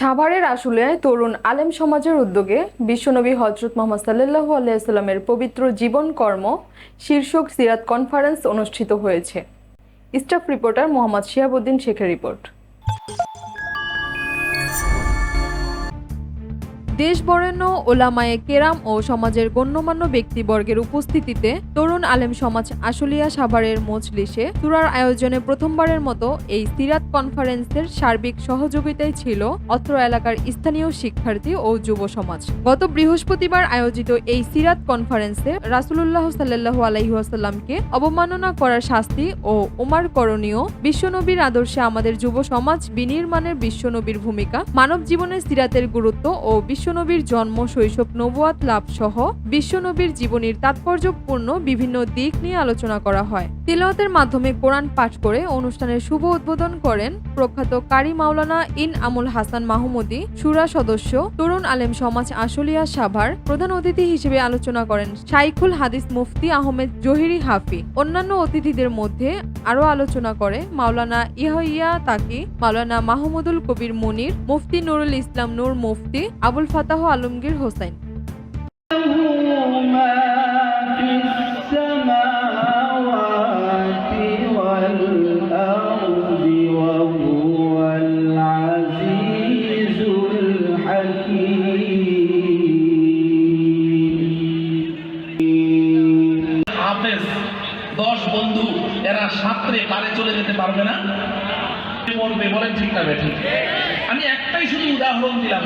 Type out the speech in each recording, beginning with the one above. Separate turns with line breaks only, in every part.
সাভারের আসলে তরুণ আলেম সমাজের উদ্যোগে বিশ্বনবী হজরত মোহাম্মদ সাল্লাল্লাহু আলাইসাল্লামের পবিত্র জীবন কর্ম শীর্ষক সিরাত কনফারেন্স অনুষ্ঠিত হয়েছে। স্টাফ রিপোর্টার মোহাম্মদ শিহাবুদ্দিন শেখের রিপোর্ট। দেশ বরেণ্য ওলামায়ে কেরাম ও সমাজের গণ্যমান্য ব্যক্তিবর্গের উপস্থিতিতে তরুণ আলেম সমাজ আশুলিয়া সাভারের মজলিসে তুরার আয়োজনে প্রথমবারের মতো এই সিরাত কনফারেন্সের সার্বিক সহযোগিতায় ছিল অত্র এলাকার স্থানীয় শিক্ষার্থী ও যুব সমাজ। গত বৃহস্পতিবার আয়োজিত এই সিরাত কনফারেন্সে রাসুলুল্লাহ সাল্লাহু আলাইহাসাল্লামকে অবমাননা করার শাস্তি ও উমার করণীয় বিশ্বনবীর আদর্শে আমাদের যুব সমাজ বিনির্মাণের বিশ্বনবীর ভূমিকা মানব জীবনের সিরাতের গুরুত্ব ও বিশ্বনবীর জন্ম, শৈশব নবুয়াত লাভ সহ বিশ্বনবীর জীবনীর তাৎপর্যপূর্ণ বিভিন্ন দিক নিয়ে আলোচনা করা হয়। তিলওয়াতের মাধ্যমে কোরআন পাঠ করে অনুষ্ঠানের শুভ উদ্বোধন করেন প্রখ্যাত কারি মাওলানা ইন আমুল হাসান মাহমুদি, সুরা সদস্য, তরুণ আলেম সমাজ আশুলিয়া সাভার প্রধান অতিথি হিসেবে আলোচনা করেন শাইখুল হাদিস মুফতি আহমেদ জহিরি হাফি। অন্যান্য অতিথিদের মধ্যে আরও আলোচনা করে মাওলানা ইহইয়া তাকি, মাওলানা মাহমুদুল কবির মুনির, মুফতি নুরুল ইসলাম নূর মুফতি, আবুল ফতাহ আলমগীর হোসেন।
দশ বন্ধু এরা সাঁতরে পারে চলে যেতে পারবে না? মরবে বলেন ঠিক না বেঠিক আমি একটাই শুধু উদাহরণ দিলাম।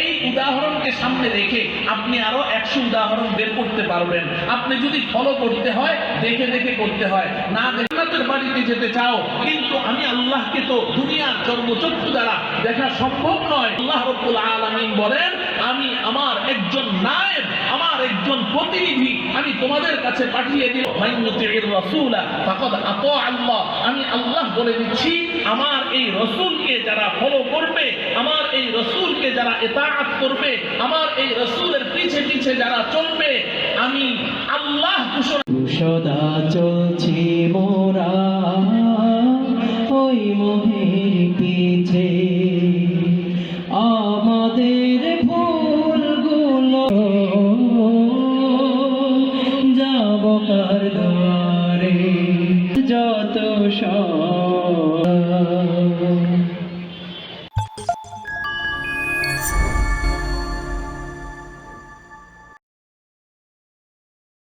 এই উদাহরণকে সামনে রেখে আপনি আরও একশো উদাহরণ বের করতে পারবেন। আপনি যদি ফলো করতে হয়, দেখে দেখে করতে হয়। না জান্নাতের বাড়িতে যেতে চাও, কিন্তু আমি আল্লাহকে তো দুনিয়ার জন্মচক্ষু দ্বারা দেখা সম্ভব নয়। আল্লাহ রব্বুল আলামিন বলেন, আমি আমার একজন নায়েব প্রতিনিধি আমি তোমাদের কাছে পাঠিয়ে দিল রাসূলা, ফাকাদ আতা আল্লাহ। আমি আল্লাহ বলে দিচ্ছি, আমার এই রসুলকে যারা ফলো করবে, আমার এই রসুলকে যারা ইতাআত করবে, আমার এই রসুলের পিছে পিছে যারা চলবে, আমি আল্লাহ
সদা চলছি মোরা কার দুয়ারে যত সব